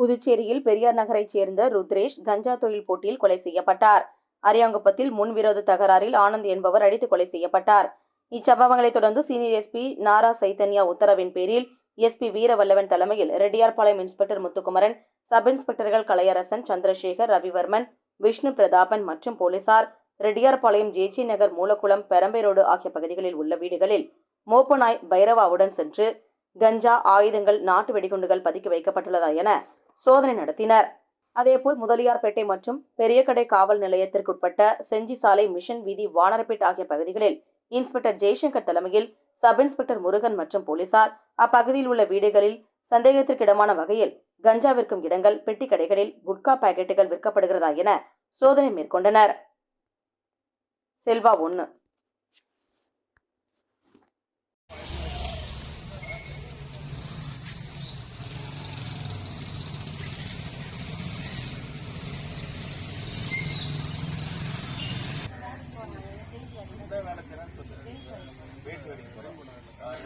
புதுச்சேரியில் பெரியார் நகரைச் சேர்ந்த ருத்ரேஷ் கஞ்சா தொழில் போட்டியில் கொலை செய்யப்பட்டார். அரியாங்குப்பத்தில் முன்விரோத தகராறில் ஆனந்த் என்பவர் அடித்து கொலை செய்யப்பட்டார். இச்சம்பவங்களைத் தொடர்ந்து சீனியர் எஸ்பி நாரா சைத்தன்யா உத்தரவின் பேரில் எஸ்பி வீரவல்லவன் தலைமையில் ரெட்டியார்பாளையம் இன்ஸ்பெக்டர் முத்துக்குமரன் சப் இன்ஸ்பெக்டர்கள் கலையரசன் சந்திரசேகர் ரவிவர்மன் விஷ்ணு பிரதாபன் மற்றும் போலீசார் ரெட்டியார்பாளையம் ஜேசி நகர் மூலக்குளம் பெரம்பேரோடு ஆகிய பகுதிகளில் உள்ள வீடுகளில் மோப்பநாய் பைரவாவுடன் சென்று கஞ்சா ஆயுதங்கள் நாட்டு வெடிகுண்டுகள் பதுக்கி வைக்கப்பட்டுள்ளதா என சோதனை நடத்தினர். அதேபோல் முதலியார்பேட்டை மற்றும் பெரியகடை காவல் நிலையத்திற்குட்பட்ட செஞ்சி சாலை மிஷன் வீதி வானரப்பேட் ஆகிய பகுதிகளில் இன்ஸ்பெக்டர் ஜெய்சங்கர் தலைமையில் சப் இன்ஸ்பெக்டர் முருகன் மற்றும் போலீசார் அப்பகுதியில் உள்ள வீடுகளில் சந்தேகத்திற்கிடமான வகையில் கஞ்சா விற்கும் இடங்கள் பெட்டி கடைகளில் குட்கா பாக்கெட்டுகள் விற்கப்படுகிறதா என சோதனை மேற்கொண்டனர். செல்வா ஒன்று